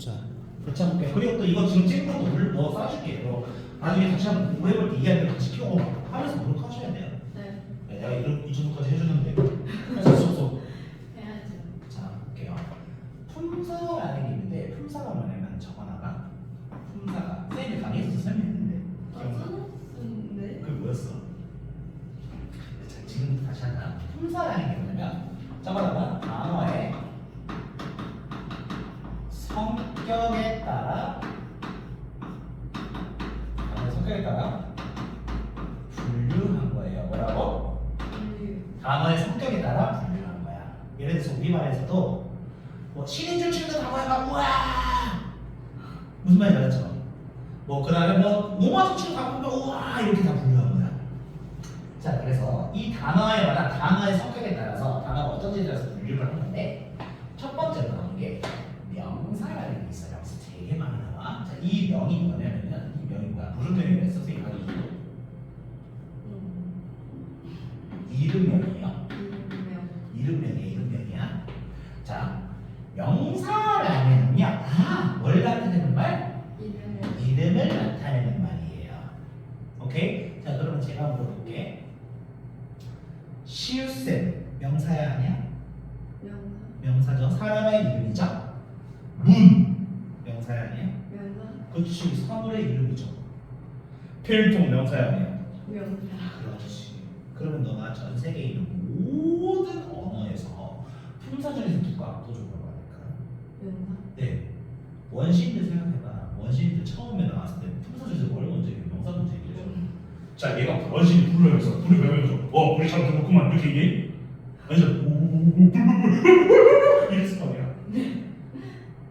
자, 같이 한번 볼게요. 그리고 또 이거 지금 찍은 것도 물, 뭐 쏴줄게요. 나중에 다시 한번 공부해볼 때 이해하는 거 같이 막 하면서 노력하셔야 돼요. 네. 네, 내가 이런, 이 정도까지 해주는데 할수 없어. 해야죠. 자, 볼게요. 품사라는 게 있는데 품사가 뭐냐면 저거 하나가 품사가 선생님이 강의에서 설명했는데 아, 기억나? 써놨었는데. 그게 뭐였어? 자, 지금 다시 한다. 품사라는 게 뭐냐면 저거다가 단어의 성격에 따라 단어의 성격에 따라 분류한 거예요. 뭐라고? 분류. 단어의 성격에 따라 분류한 거야. 예를 들어서 우리말에서도 뭐 7인줄 치는 단어가 우와 무슨 말인지 알았죠? 뭐 그다음에 뭐 5마주 치는 단어가 우와 이렇게 다 분류한 거야. 자 그래서 이 단어에 관한 단어의 성격에 따라서 단어가 어떤지에 따라서 분류를 하는데 명사야 아니야? 명사. 명사죠. 사람의 이름이죠. 문, 명사야 아니야? 명사. 그렇지, 사물의 이름이죠. 필통 명사야 아니야? 명사. 그렇지. 그러면 너가 전 세계에 있는 모든 언어에서 품사 중에서 누가 압도적으로 많을까? 명사. 네. 원시인들 생각해봐. 원시인들 처음에 나왔을 때 품사 중에서 뭘 먼저 얘기해? 명사 먼저 얘기해줘. 자, 얘가 원시인 불을 하면서 불을 배우면서 어, 불이 참 좋구만 이렇게 얘기해?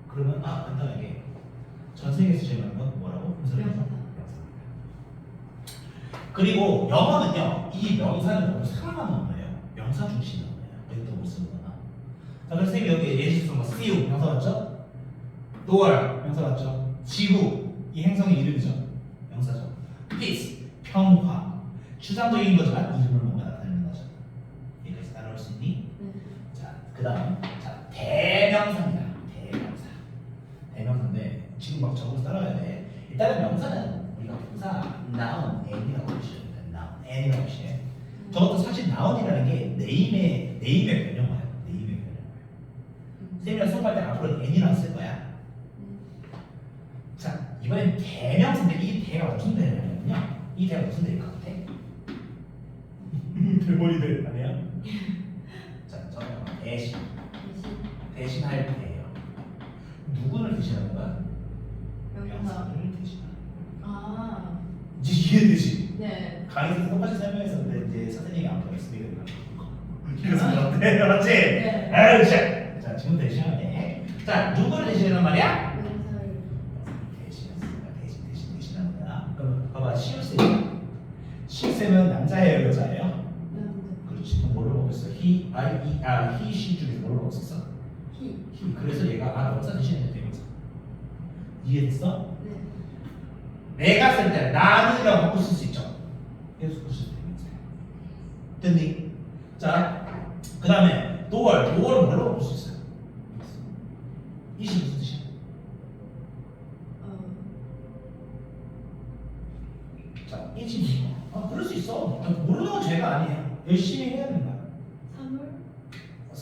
그러면 아 간단하게 전 세계에서 제일 많은 건 뭐라고? 영어는요 이 명사는 너무 사랑하는 언어예요 명사 중심 언어예요 여기도 못 쓰는 거나 자 그래서 선생님이 여기 예시 뭐 see 명사 맞죠? door 명사 맞죠? 지구 이 행성의 이름이죠 명사죠 peace 평화 추상적인 거지만 이름을 뭔가 나타내는 거죠 여기까지 따라올 수 있니? 네. 자, 그 다음, 자, 대명사입니다. 대명사. 대명사인데, 지금 막 적어서 따라야 돼. 일단은 명사는 우리가 부사, noun, n이라고 보시면 됩니다. noun, n이라고 보시면. 저것도 사실 noun이라는 게 네임의, 네임의 변형어예요. 네임의 변형어예요. 음. 쌤이랑 수업할 때 앞으로 n이라고 쓸 거야. 음. 자, 이번엔 대명사인데 이 대가 무슨 대냐면요. 이 대가 무슨 대일 것 같아? 대머리 대 아니야? 자, 저는 대신. 대신. 대신할 때예요. 누구를 대신하는 거야? 명사. 명사를 대신하는 거야. 아. 이제 이해되지? 네. 강의에서 똑같이 설명했었는데 이제 선생님이 안 보였으니까 그래서 어때? 맞지? 네. 아유 자, 자 지금 대신하면 돼. 자 누구를 대신하는 말이야? 명사를. 대신했으니까 대신 대신 대신하는 거야. 그럼 봐봐 시우쌤. 시우쌤은 남자예요 여자예요? I, he, 아 he, she 중에서 뭘로 먹었어? 히. he. 그래서 얘가 아 명사 대신해도 되면서 이해됐어? 네. 내가 쓸 때 나는이라고 바꿀 수 있죠. 계속 쓸수 있는 됐니? 자, 그 다음에 도월, 도월은 뭘로 바꿀 수 있어요? 이시 무슨 뜻이야? 어. 자, 이시 아, 그럴 수 있어. 아, 모르는 건 죄가 아니에요. 열심히 해야 된다.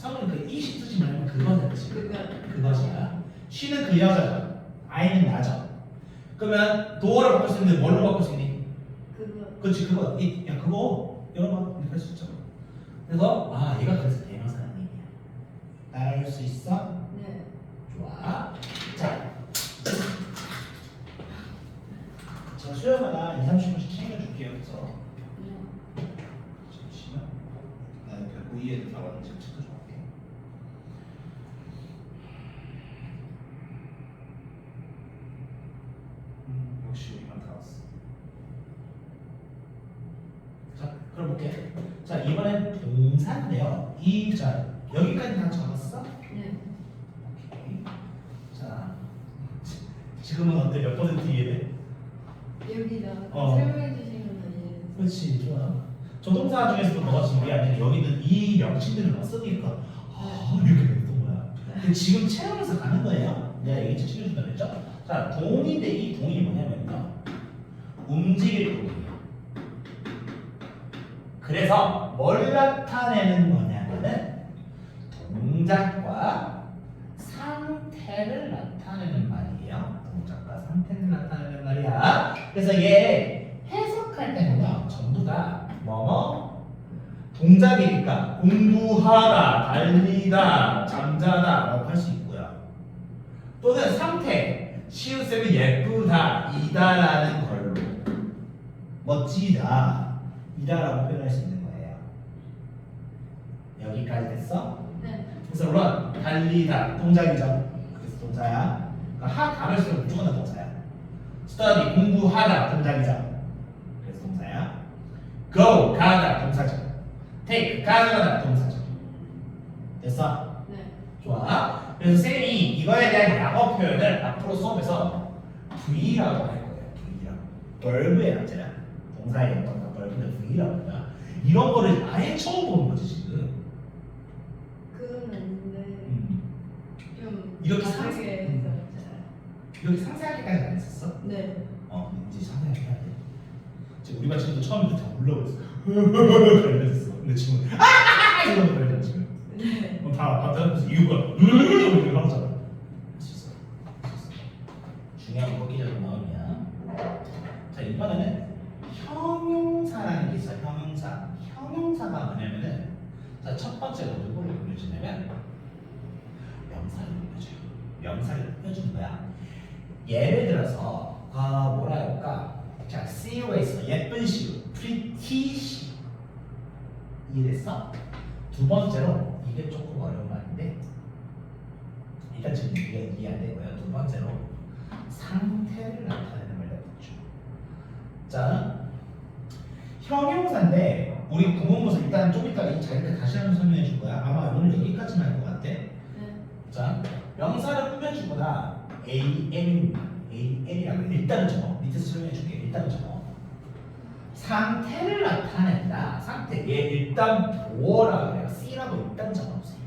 사모는 그 이시 뜻이 뭐냐면 그거는 뜻이. 그것이야. 쉬는 그 여자죠. 아이는 나죠. 그러면 도어를 바꿀 수 있는데 뭘로 바꿀 수 있니? 그거. 그렇지 그거 이, 야 그거 여러 번 이렇게 할수 있죠. 그래서 아 얘가 그래서 대명사라는 얘기야. 따라할 수 있어? 네. 좋아. 자, 저 수요마다 2, 30분씩 챙겨줄게요. 그래서 네. 잠시만. 나는 그 위에 다 왔는지 체크 좀 할게. 음, 역시 여기만 다 왔어. 자, 그럼 볼게. 자, 이번엔 동사인데요. 이, 자, 여기까지 다 적었어? 네. 오케이. 자, 지- 지금은 어때? 몇 퍼센트 이해돼? 여기다 어. 설명해 주시면 이해해요. 그렇지, 좋아. 막 쓰니까 아, 이렇게 됐던 거야. 근데 지금 체험에서 가는 거예요. 내가 얘기 챙겨준다 그랬죠? 자, 동인데 이 동이 뭐냐면요. 움직일 동이에요. 그래서 뭘 나타내는 거냐면은 동작과 상태를 나타내는 말이에요. 동작과 상태를 나타내는 말이야. 그래서 얘 동작이니까 공부하다, 달리다, 잠자다라고 할 수 있고요. 또는 상태, 시우쌤이 예쁘다, 이다라는 걸로 멋지다, 이다라고 표현할 수 있는 거예요. 여기까지 됐어? 네. 그래서 run, 달리다, 동작이죠. 그래서 동사야. 그러니까 하 단어를 쓰면 무조건 다 동사야. study, 공부하다, 동작이죠. 그래서 동사야. go, 가다, 동사죠. Take, 가져가다, 동사죠. 됐어? 네. 좋아. 그래서 쌤이 이거에 대한 약어 표현을 앞으로 수업에서 V라고 할 거예요. V라고. 벌브의 남자야. 동사의 영어가 벌브는 V라고 한다. 이런 거를 아예 처음 보는 거지 지금. 그건 아닌데 음. 좀 이렇게 다르게 상세- 해서 이렇게 상세하게까지 안 했었어? 네. 어, 이제 상세하게 해야 돼. 지금 우리 반 친구도 처음부터 다 올라오랬어. 그랬었어. 근데 지금 아 이러고 그래 지금. 네. 어, 다 받아서 이유가 이렇게 하잖아. 할수 있어. 할수 있어. 중요한 거기적인 마음이야. 자 이번에는 형용사라는 게 있어. 형용사. 형용사가 뭐냐면은 자첫 번째로 누구를 꾸며주냐면 명사를 꾸며줘요. 명사를 꾸며주는 거야. 예를 들어서 아 뭐라 할까? 자 C가 있어. 예쁜 시, pretty 시. 이해됐어? 두 번째로 이게 조금 어려운 말인데 일단 지금 이게 이해 안 되고요. 두 번째로 상태를 나타내는 말 해보죠. 자 형용사인데 우리 구문모사 일단 좀 이따 이 자리를 다시 한번 설명해 줄 거야. 아마 오늘 여기까지만 할 것 같아. 네. 자 명사를 꾸며주거나 AM입니다. AM이라고 해. 일단은 적어. 밑에서 설명해 줄게. 일단은 적어. 상태를 나타낸다. 상태. 얘 일단 보어라 그래요. C라고 일단 적어보세요.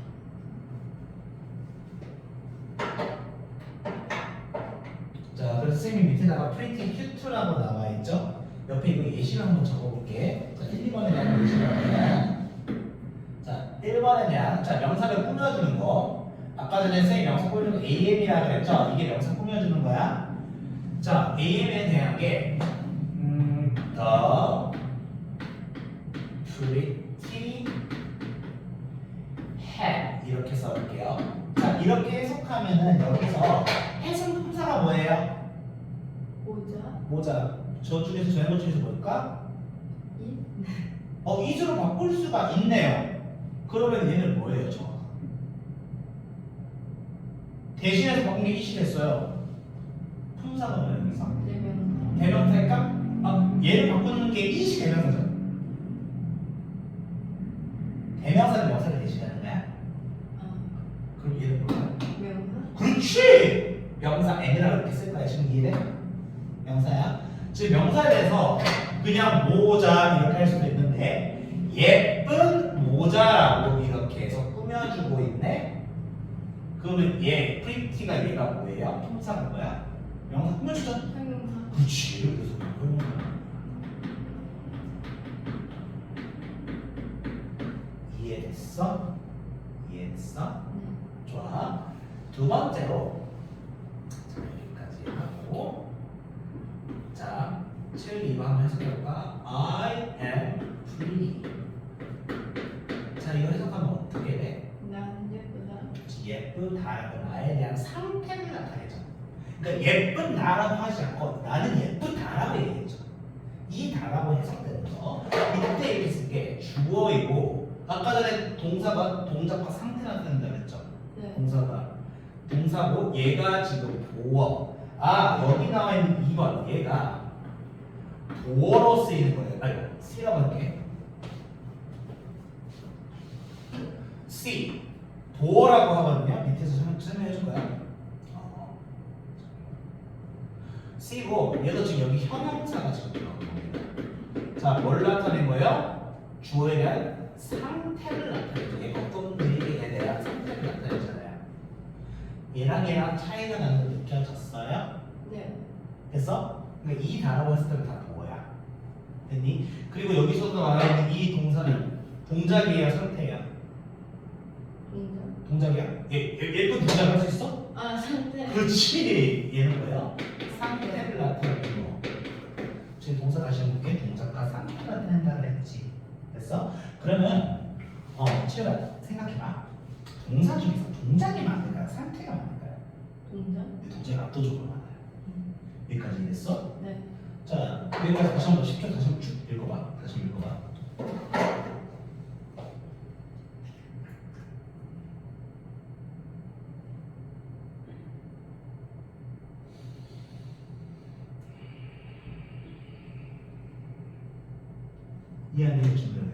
자, 그래서 쌤이 밑에다가 pretty cute라고 나와 있죠. 옆에 이거 예시를 한번 적어볼게. 자, 1, 2번에 대한 예시를 자, 1번에 대한 자 명사를 꾸며주는 거. 아까 전에 쌤이 명사 꾸며주는 거 AM이라 그랬죠. 이게 명사 꾸며주는 거야. 자, AM에 대한 게 음, the pretty hat 이렇게 써볼게요. 자, 이렇게 해석하면은 여기서 해석 품사가 뭐예요? 모자 모자. 저 중에서 저것 중에서 뭘까? 이 어, 이주로 바꿀 수가 있네요. 그러면 얘는 뭐예요, 정확? 대신해서 바꾼 게 이시 됐어요. 품사가 뭐예요, 여기서? 대명 대명사일까? 아, 얘를 바꾸는 게 이시 대명사죠. 대명사는 명사를 대신하는 거야? 아 그럼 얘는 뭐야? 명사 그렇지! 명사 N이라고 이렇게 쓸 거야, 지금 이해돼? 명사야. 지금 명사에 대해서 그냥 모자 이렇게 할 수도 있는데 예쁜 모자라고 이렇게 해서 꾸며주고 있네. 그러면 얘, 프리티가 얘가 뭐예요? 품사가 뭐야? 명사 꾸며주죠? 형용사 그렇지. 그래서 거야. 이해 두 번째로 자, 여기까지 하고 자, 7, 2번 한번 해석해볼까? I am pretty. 자, 이거 해석하면 어떻게 돼? 난 예쁘다 예쁘다라고 나에 대한 상태를 나타내죠. 그러니까 예쁜다라고 하지 않고 나는 예쁘다라고 얘기했죠. 이 다라고 해석되는 거 이때 이렇게 쓸게 주어이고 아까 전에 동사가 동작과 상태 나타낸다 그랬죠. 네 동사가 동사고 얘가 지금 보어. 아 여기 나와 있는 2번 얘가 도어로 쓰이는 거예요. 아이고 C라고 할게. C. 도어라고 하거든요. 밑에서 설명- 설명해 줄 거야. 어. C고 얘도 지금 여기 형용사가 지금 들어간 겁니다. 자뭘 나타낸 거예요? 주어에 대한 상태를 나타내죠. 얘가 어떤 분위기에 대한 상태를 나타내잖아요 얘랑 얘랑 차이가 나는 거 느껴졌어요? 네. 됐어? 그러니까 이 단어가 했을 때는 다 뭐야? 됐니? 그리고 여기서도 나와 있는 이 동사는 동작이에요, 상태예요? 동작. 동작이야? 예, 예, 예쁜 동작을 할수 있어? 아 상태. 그렇지. 얘는? 상태. 상태를 나타내는 거. 지금 동사 다시 해볼게. 동작과 상태를 나타낸다 그랬지. 됐어? 그러면 어, 채가 생각해봐. 동사 압도적으로 많아요. 음. 여기까지 이해됐어? 네. 자, 여기까지 다시 한번 10초 다시 한번 쭉 읽어봐. 다시 읽어봐. 이해하는 게 중요해.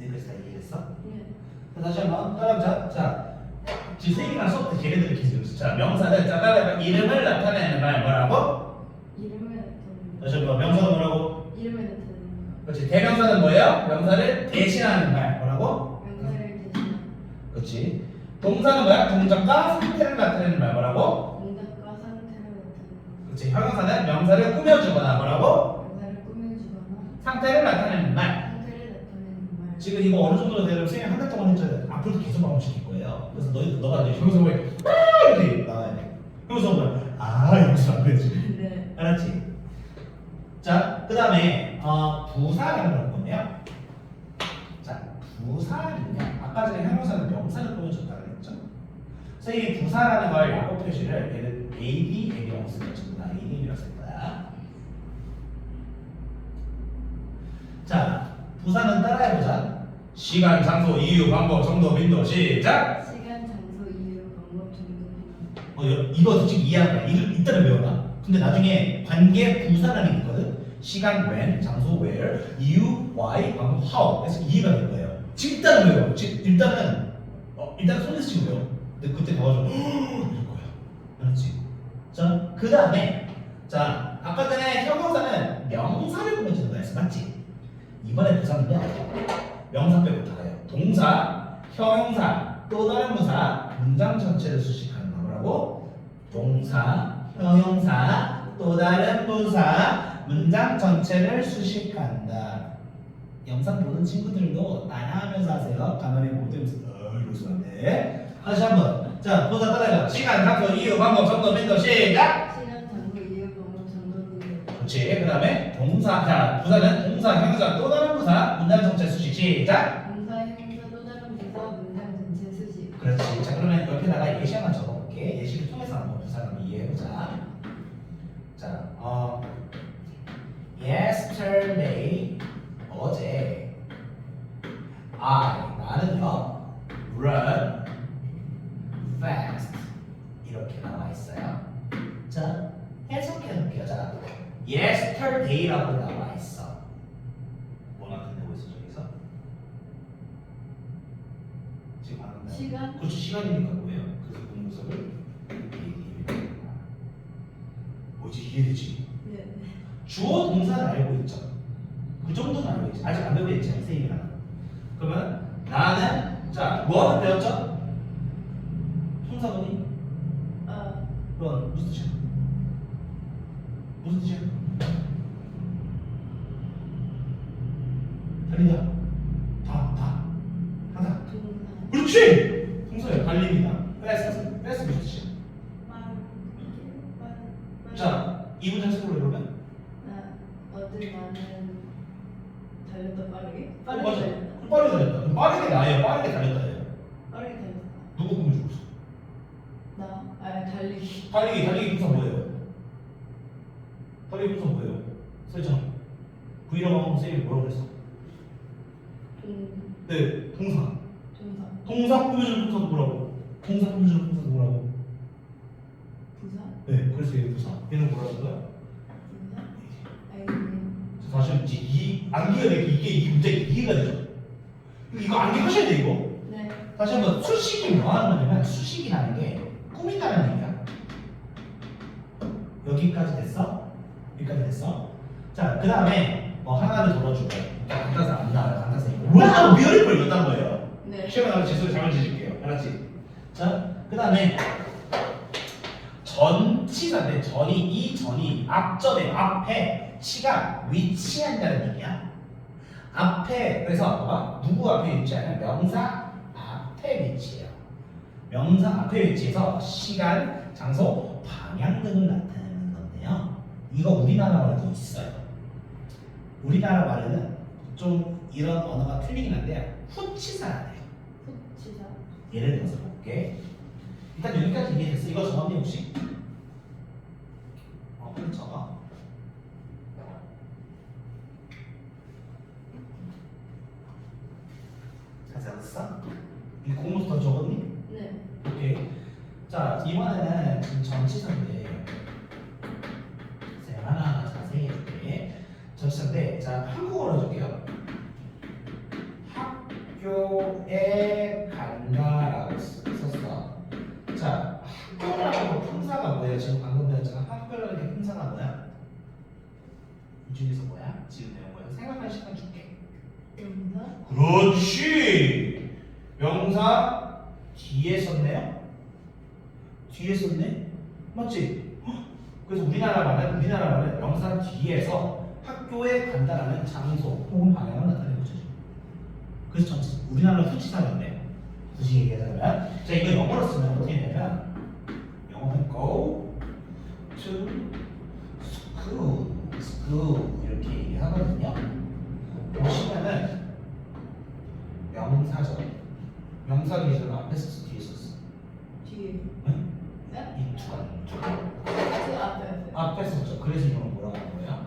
여기까지 다 이해했어? 네. 자, 다시 한번 따라해보자. 자, 지금 세 개나 수업 때 걔네들이 계속 자, 명사는 자, 따라해봐. 이름을 나타내는 말 뭐라고? 이름을 나타내는 다시 한번 명사는 뭐라고? 이름을 나타내는 거. 그렇지. 대명사는 뭐예요? 명사를 대신하는 말 뭐라고? 명사를 대신한 그렇지. 동사는 뭐야? 동작과 상태를 나타내는 말 뭐라고? 동작과 상태를 나타내는 그렇지. 형용사는 명사를 꾸며주거나 뭐라고? 거. 명사를 꾸며주거나 상태를 나타내는 말. 상태를 나타내는 말. 지금 이거 어느 정도 되면 선생님 한달 동안 했잖아요. 앞으로도 계속 반복시킬 거예요. 그래서 너희 너가 이제 형용사 보면 아 이렇게 나 형용사 보면 아 이러면서 안 되지. 네. 알았지? 자, 그 다음에 어, 부사라는 걸 보면 자, 부사는요 아까 전에 형용사는 명사를 보여줬다 그랬죠? 그래서 이 부사라는 걸 약호 표시를 얘는 AD, AB라고 쓰는 전부 다 AD, AB라고 쓸 거야 자, 부사는 따라해보자 시간, 장소, 이유, 방법, 정도, 빈도 시작! 시간, 장소, 이유, 방법, 정도, 비난. 어, 여- 이거 솔직히 이해하는 거야. 이거 일단은 외워놔. 근데 나중에 관계 부사라는 게 있거든. 시간 when, 장소 where, 이유 why, 방법 how. 그래서 이해가 될 거예요. 지금 일단은 외워. 지금 일단은 어, 일단 손에서 지금 외워. 근데 그때 가가지고 이럴 거야. 알았지? 자, 그 다음에 자 아까 전에 형용사는 명사를 보면 되는 거였어, 맞지? 이번에 부사는요 명사 빼고 다예요. 동사, 형용사, 또 다른 부사, 문장 전체를 수식하는 거 뭐라고? 동사, 형용사, 또 다른 부사, 문장 전체를 수식한다. 영상 보는 친구들도 따라하면서 하세요. 가만히 보고 있으면서 어, 이러면서 안 돼. 다시 한 번. 자, 보자 따라해봐. 시간, 장소, 이유, 방법, 정도, 빈도, 시작! 시간, 장소, 이유, 방법, 정도, 비난. 그렇지. 그 다음에 동사, 자, 부사는 동사, 형용사, 또 다른 부사, 문장 전체 수식, 시작! 동사, 형용사, 또 다른 부사, 문장 전체 수식. 그렇지. 자, 그러면 옆에다가 예시 하나 적 어볼게. 예시를 통해서 한번 부사 한번 이해해보자. 자, 어, yesterday, 어제, I, 나는요, run fast. 이렇게 나와 있어요. 자, 해석해 볼게요. 자, yesterday라고 나와 있어. 뭐나 끝내고 있어, 저기서? 지금 방금 시간, 그렇죠 시간이니까 뭐예요? 그래서 분모석을 뭐지 이해되지? 네. 주어 동사는 알고 있죠. 그 정도는 알고 있지. 아직 안 배우고 있지 선생님이랑. 그러면 나는 자 뭐하는 배웠죠? 통사더니 어, 그건 무슨 뜻이야? 무슨 뜻이야? 달리다 다 다 하다 동사. 그렇지 통사예요 달립니다 패스 패스 무슨 뜻이야? 자, 이 문장 쓰고 그러면 나 어제 나는 달렸다 빠르게? 어, 빠르게 맞아. 달렸다. 그럼 빠르게 달렸다. 그럼 빠르게 나예요. 빠르게 달렸다 예요. 빠르게 달렸다. 누구 꿈을 주고 있어? 나, 아 달리기. 달리기, 달리기 분사 뭐예요? 달리기 분사 뭐예요? 써있잖아. V라고 하면 쌤이 뭐라고 그랬어? 동, 네, 동사. 동사, 동사 꾸며주는 분사도 뭐라고? 동사 꾸며주는 분사도 뭐라고? 부사, 네, 그래서 얘 부사. 얘는 뭐라는 거야? 이제 이 암기가 되게 이게 이 문제 이해가 되죠? 이거 암기하셔야 돼 이거. 네. 다시 한번 수식이 뭐 하는 거냐면 수식이라는 게 꾸민다는 얘기야. 여기까지 됐어? 여기까지 됐어? 자, 그 다음에 뭐 하나를 더 넣어줄 거야. 강타사 안 나와요. 강타사 이거. 와, 미어리걸 이었단 거예요. 네. 시험에 나오면 지수 잘못 지질게요. 알았지? 자, 그 다음에 전치사인데 전이 이 전이 앞전에 앞에 치가 위치한다는 얘기야. 앞에 그래서 봐봐 누구 앞에 위치하냐 명사 앞에 위치해요. 명사 앞에 위치해서 시간, 장소, 방향 등을 나타내는 건데요. 이거 우리나라 말에도 있어요. 우리나라 말에는 좀 이런 언어가 틀리긴 한데요. 후치사라 돼요. 후치사. 예를 들어서 볼게. 일단 여기까지 이해됐어. 이거 적었니 혹시? 어, 그럼 적 어. 잘 적었어? 이 공부도 더 적었니? 네. 오케이. 자, 이번에는 그 전치사인데 쌤 하나 자세히 해줄게. 전치사인데 자, 한국어로 해줄게요. 학교에 간다라고 쓰- 썼어. 자, 학교라고 품사가 뭐예요? 지금 방금 배웠잖아. 학교라는 게 품사가 뭐야? 이 중에서 뭐야? 지금 배운 거야. 생각할 시간 줄게. 그렇지. 명사 뒤에 썼네요. 뒤에 썼네. 맞지? 헉! 그래서 우리나라 말은 우리나라 말은 명사 뒤에서 학교에 간다라는 장소 혹은 방향을 나타내는 거죠. 그래서 전체 우리나라 후치사인데 굳이 얘기하자면 자 이거 영어로 쓰면 어떻게 되냐면 영어는 go to 앞에 썼어, 뒤에 썼어. 뒤에. 응? 네? 이 두가 두가 그 앞에 앞에. 앞에 썼죠. 그래서 이거는 뭐라고 하는 거예요?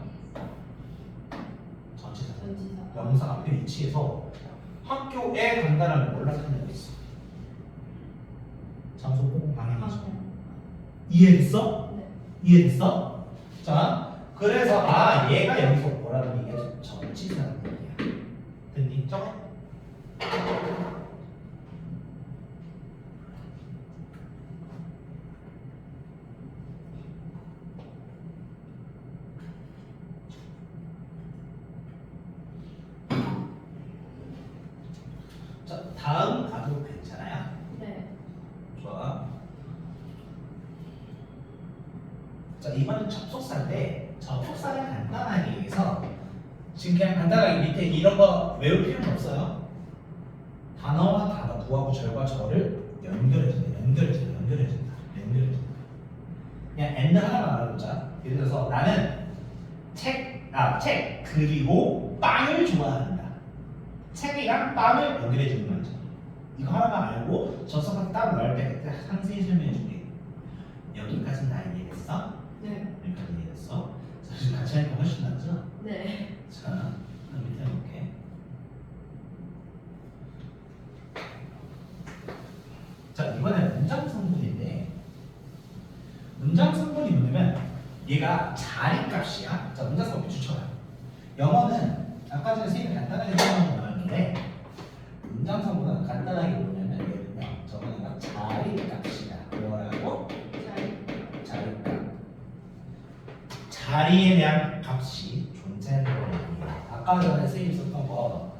전치사. 전치사. 명사 앞에 위치해서 학교에 간다라는 걸 나타내고 있어. 장소 혹은 방향이죠. 방향. 이해됐어? 네. 이해됐어? 자, 그래서 아 얘가 여기서 뭐라는 얘기야? 전치사라는 얘기야. 됐니? 적어. 자, 다음 가도 괜찮아요? 네. 좋아. 자 이번엔 접속사인데 접속사를 간단하게 해서 지금 그냥 간단하게 밑에 이런 거 외울 필요는 없어요. 단어와 단어, 구하고 절과 절을 연결해준다, 연결해준다, 연결해준다, 연결해준다. 그냥 and 하나만 알아보자. 예를 들어서 나는 책, 아, 책 그리고 빵을 좋아한다. 책이랑 빵을 하나만 접속사 따로 나올 때 그때 상세히 설명해 줄게. 여기까지 다 이해됐어? 네. 여기까지 이해됐어? 자, 지금 같이 하니까 훨씬 낫죠? 네. 자, 그럼 밑에 볼게. 자, 이번엔 문장 성분인데 문장 성분이 뭐냐면 얘가 자리 값이야. 자, 문장 성분 추천해. 영어는 아까 전에 선생님 썼던 거,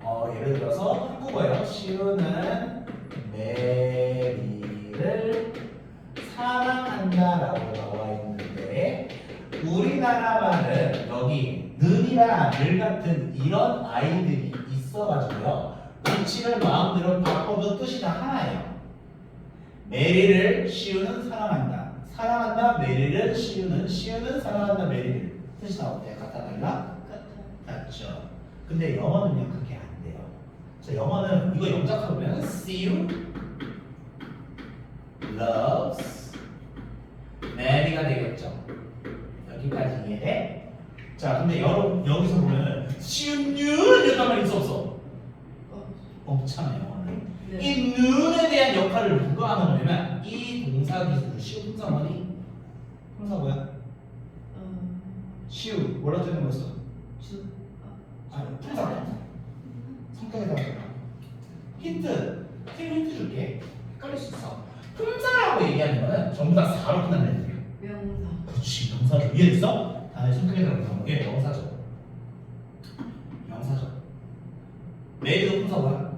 어, 예를 들어서 한국어요. 시우는 메리를 사랑한다라고 나와 있는데 우리나라 말은 여기 는이나 늘 같은 이런 아이들이 있어가지고요. 위치를 마음대로 바꿔도 뜻이 다 하나예요. 메리를 시우는 사랑한다. 사랑한다 메리를 시우는 시우는 사랑한다 메리를 뜻이 다 어때요? 같아 달라? 근데 영어는요 그게 안 돼요. 자 영어는 이거 영작하면 see you loves 메리가 되겠죠. 여기까지 이해돼? 자 근데 여러, 여기서 you knew 이랬단 말이 있어 없어? 어. 없잖아요. 네. 이 눈에 대한 역할을 누가 하는 거냐면 이 동사 기술 시우 동사 뭐니? 동사 뭐야? 어. 시우 뭐라고 되는 거였어? 아, 풀잖아. 성격에다 힌트. 팀 힌트 줄게. 헷갈릴 수 있어. 품사라고 얘기하는 거는 전부 다 4로 끝난다는 얘기야. 명사. 그렇지. 명사죠. 이해됐어? 다음에 성격에다가 나온 게 명사죠. 명사죠. 메일도 품사 뭐야?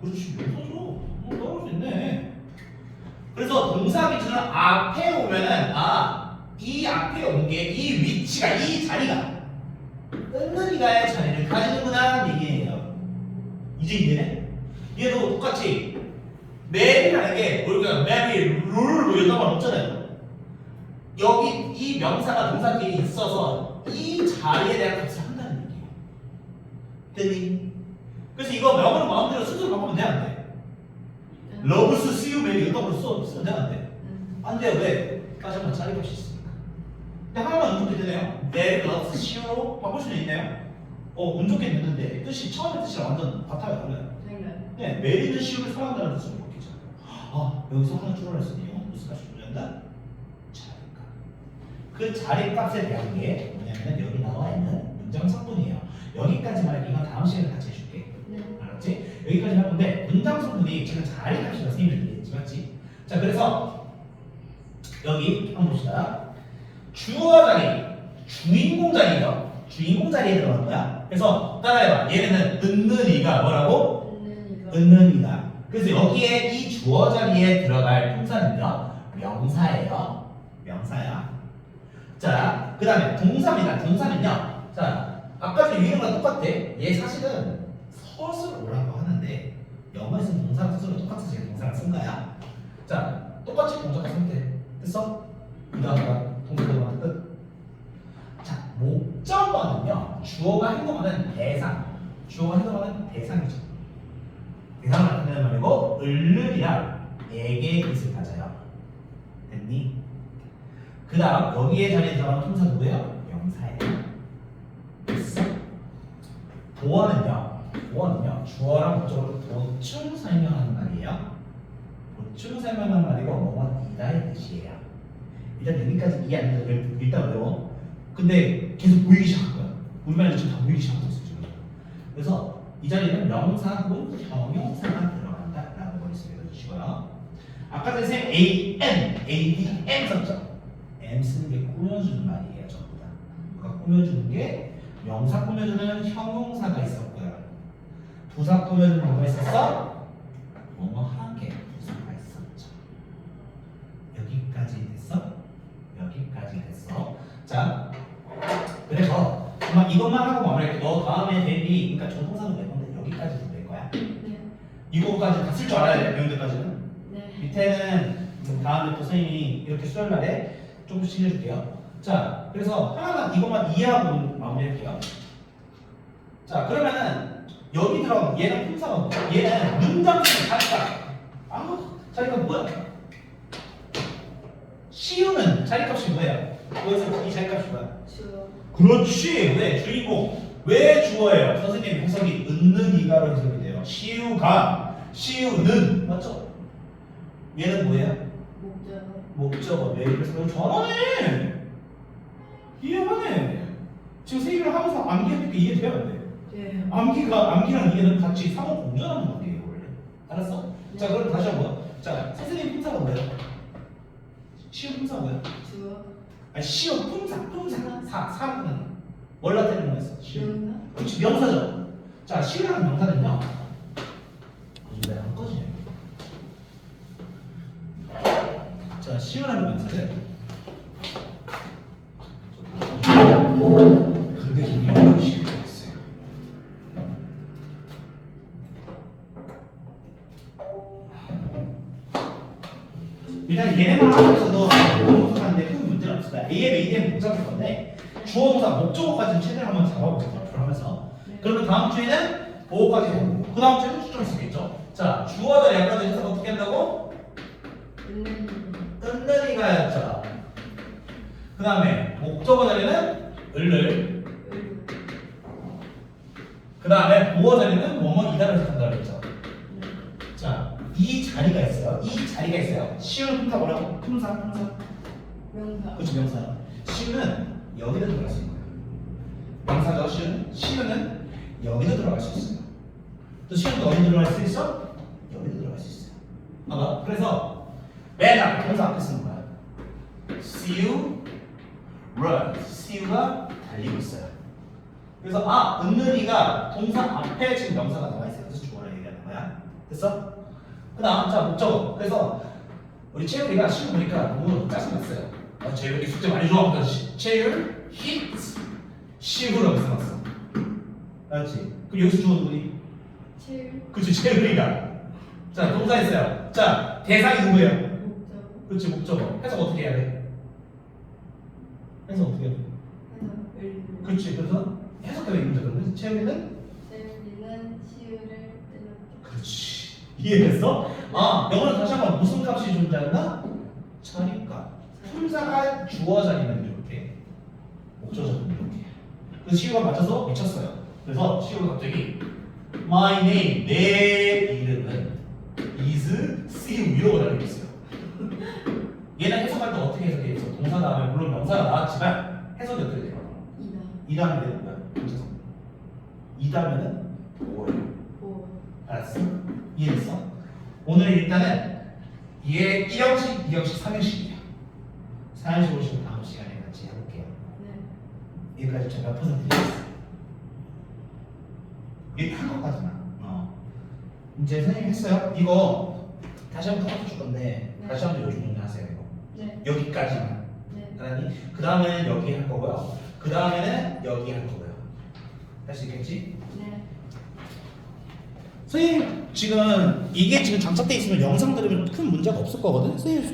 그렇지. 명사죠. 뭐 어, 나올 수 있네. 그래서 동사 기준은 앞에 오면은 아, 이 앞에 온 게 이 위치가 이 자리가 있어서 이 자리에 대한 값을 한다는 얘기예요. 됐니? 그래서 이거 명으로 마음대로 스스로 바꾸면 돼, 안 돼? 러브스 씨유 맵이 이렇다고 써, 쓰면 돼, 안 돼? 안 돼요, 왜? 다시 한번 자리 값이 있으니까. 근데 하나만 운 좋게 되네요. 내 러브스 씨유로 바꿀 수는 있네요. 어, 운 좋게 됐는데 뜻이 처음에 뜻이랑 완전 같아요, 달라요. 네, 메리는 시우를 사랑한다는 뜻으로 바뀌잖아요. 아, 여기서 하나 줄어냈으니 무슨 값이 줄어든다? 그 자리값에 대한 게 뭐냐면 여기 나와 있는 문장 성분이에요. 여기까지만 할게 이건 다음 시간에 같이 해줄게. 알았지? 여기까지 할 건데 문장 성분이 지금 자리값이라 선생님이 얘기했지, 맞지? 자, 그래서 여기 한번 봅시다. 주어 자리, 주인공 자리요. 주인공 자리에 들어간 거야. 그래서 따라해봐. 얘는 은는 이가 뭐라고? 은는이다. 그래서 여기에 이 주어 자리에 들어갈 동사는요 명사예요. 명사야. 자, 그 다음에 동사입니다. 동사는요. 자, 아까 전에 유형과 똑같아. 얘 사실은 서술 오라고 하는데 영어에서는 동사랑 서술을 똑같이 지금 동사랑 쓴 거야. 자, 똑같이 동사가 쓰면 됐어? 그 다음에 동사 들어가는 끝. 자, 목적어는요. 주어가 행동하는 대상. 주어가 행동하는 대상이죠. 대상을 나타내는 말이고 을르리랑 에게 뜻을 가져요. 그 다음 여기에 자리에 들어가는 통사 누구예요? 명사예요. 됐어? 도어는요. 도어는요. 주어랑 목적어를 보충 설명하는 말이에요. 보충 설명하는 말이고 뭐뭐 이다의 뜻이에요. 일단 여기까지 이해 안 되는 일단 어려워. 근데 계속 보이기 시작할 거야. 우리말에 지금 다 보이기 시작하고 있어 지금. 그래서 이 자리는 명사 혹은 형용사가 들어간다라고 머릿속에 넣어주시고요. 아까 전에 A, N, A, D, M 썼죠? M 쓰는 게 꾸며주는 말이에요, 전부 다. 그러니까 꾸며주는 게 명사 꾸며주는 형용사가 있었고요. 부사 꾸며주는 뭐가 있었어? 뭐뭐 하게 부사가 있었죠. 여기까지 됐어? 여기까지 됐어. 자, 그래서 아마 이것만 하고 마무리할게. 너 다음에 대비, 그러니까 전통사도 낼 건데 여기까지도 낼 거야. 이거까지 다 쓸 줄 알아야 돼. 배운 데까지는. 밑에는 다음에 또 선생님이 이렇게 수요일 날에 조금씩 해줄게요. 자, 그래서 하나만 이것만 이해하고 마무리할게요. 자, 그러면은 여기 들어간 얘는 품사가? 얘는 문장식 자리값. 아무 자리값 뭐야? 시우는 자리값이 뭐예요? 여기서 이 자리값이 뭐야? 그렇지. 왜 주인공? 왜 주어예요? 선생님 해석이 은는 이가로 해석이 돼요. 시우가 시우는 맞죠? 얘는 뭐예요? 목적어. 왜 그래서 너 잘하네. 이해하네. 지금 세 개를 하면서 암기하니까 이해돼야 돼. 암기가 암기랑 이해는 같이 상호 공존하는 관계예요 원래. 알았어? 자 그럼 다시 한번. 자 선생님 품사가 뭐예요? 시우 품사 뭐야? 아니 시우 품사 품사 사 사는 뭘 나타내는 거였어? 시우. 그렇지 명사죠. 자 시우라는 명사는요. 내가 안 꺼지네. 자 시우라는 명사는 근데 이게 시우가 있어요. 일단 얘네만 하면서도 하는데 큰 문제는 거야. A에 B 대한 복잡할 건데 주어 동사 목적어까지는 최대한 한번 잡아보자. 앞으로 하면서. 그러면 다음 주에는 보호까지 해보고 그 다음 주에는 수정을 쓰겠죠. 자 주어 자리 아까 전에 해석 어떻게 한다고? 은는이가였죠. 그 다음에 목적어 자리는 을을 그 다음에 보호 자리는 뭐뭐 이다를 해석한다고 그랬죠. 자, 이 자리가 있어요. 이 자리가 있어요. 시우는 품사 뭐라고? 품사, 품사. 그렇죠, 명사. 시우는 여기도 들어갈 수 있는 거예요. 명사죠, 시우는. 시우는 여기도 들어갈 수 있어요. 또 시우는 어디 들어갈 수 있어? 여기도 들어갈 수 있어요. 봐봐. 그래서 맨 앞에 동사 앞에 쓰는 거야. See you run. See you가 달리고 있어요. 그래서 아, 은는이가 동사 앞에 지금 명사가 나와 있어요. 그래서 주어를 얘기하는 거야. 됐어? 그 다음 자 목적어 그래서 우리 채율이가 시험 보니까 너무 짜증났어요 아, 채율이 숙제 많이 줘먹던 채율 hit 시우라고 써놨어 알았지? 그럼 여기서 주어도 우리 체육 그치 채율이가 자 동사 있어요 자 대상이 누구예요? 그치 목적어. 해석 어떻게 해야 돼? 해석 어떻게 해야 돼? 그치 그래서 해석되어 있는 거죠 그래서 체육이는 시우를 때렸다 그렇지. 이해됐어? 아 영어는 다시 한번 무슨 값이 존재한다? 자리값 품사가 주어 자리면 이렇게 목적 자리면 이렇게. 그래서 시우가 맞아서 미쳤어요. 그래서 시우가 갑자기 My name 내 이름은 is 시우 이러고 다니고 있어요 얘는 해석할 때 어떻게 해석해 있어? 동사 명사가 나왔지만 해석이 어떻게 돼요? 이다음에 되는 거야 그래서 이다음에는 뭐예요? 보 알았어? 이해했어? 오늘 일단은 얘 1형식, 2형식, 3형식이야 4형식 오시면 다음 시간에 같이 해볼게요 네 여기까지 제가 드렸어 이게 한 것까지만 어. 이제 선생님 했어요? 이거 다시 한번 카톡 줄 건데 네. 다시 한번 요즘 정리하세요 이거 네 여기까지만 네 알았니? 그 다음에는 여기 할 거고요 그 다음에는 여기 할 거고요 할 수 있겠지? 네. 선생님 지금 이게 지금 장착돼 있으면 영상 들으면 큰 문제가 없을 거거든. 선생님